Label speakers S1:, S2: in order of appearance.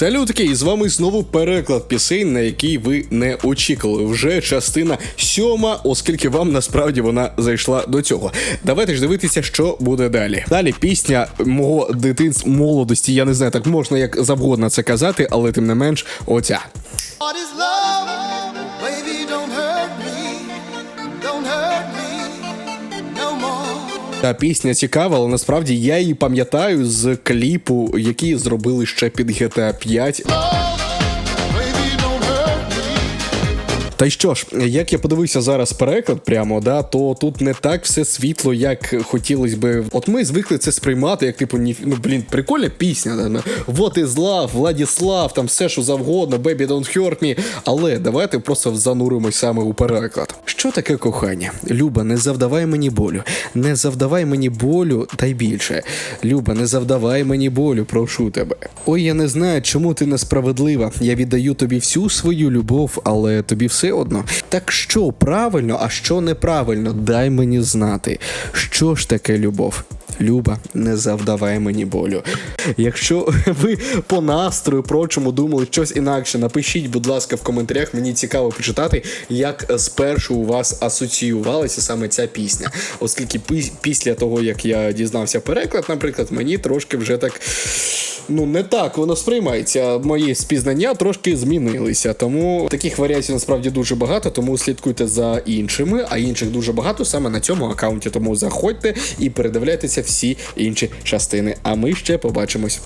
S1: Салютки, і з вами знову переклад пісень, на який ви не очікували. Вже частина сьома, оскільки вам насправді вона зайшла до цього. Давайте ж дивитися, що буде далі. Далі пісня мого дитинства молодості. Я не знаю, так можна як завгодно це казати, але тим не менш, оця.
S2: What is love?
S1: Та пісня цікава, але насправді я її пам'ятаю з кліпу, який зробили ще під GTA 5.
S2: Baby, don't hurt me.
S1: Та й що ж, як я подивився зараз переклад прямо, да, то тут не так все світло, як хотілось би. От ми звикли це сприймати, як типу, ні, ну блін, прикольна пісня. Да, Вот is love, Владіслав, там все, що завгодно, Baby don't hurt me. Але давайте просто зануримось саме у переклад. Що таке кохання? Люба, не завдавай мені болю. Не завдавай мені болю, та й більше. Люба, не завдавай мені болю, прошу тебе. Ой, я не знаю, чому ти несправедлива. Я віддаю тобі всю свою любов, але тобі все одно. Так що правильно, а що неправильно? Дай мені знати. Що ж таке любов? Люба, не завдавай мені болю. Якщо ви по настрою прочому думали щось інакше, напишіть, будь ласка, в коментарях. Мені цікаво почитати, як спершу у вас асоціювалася саме ця пісня. Оскільки пі- після того, як я дізнався переклад, наприклад, мені трошки вже так. Ну, не так воно сприймається. Мої спізнання трошки змінилися. Тому таких варіацій насправді дуже багато. Тому слідкуйте за іншими, а інших дуже багато саме на цьому аккаунті. Тому заходьте і передивляйтеся всі інші частини. А ми ще побачимось.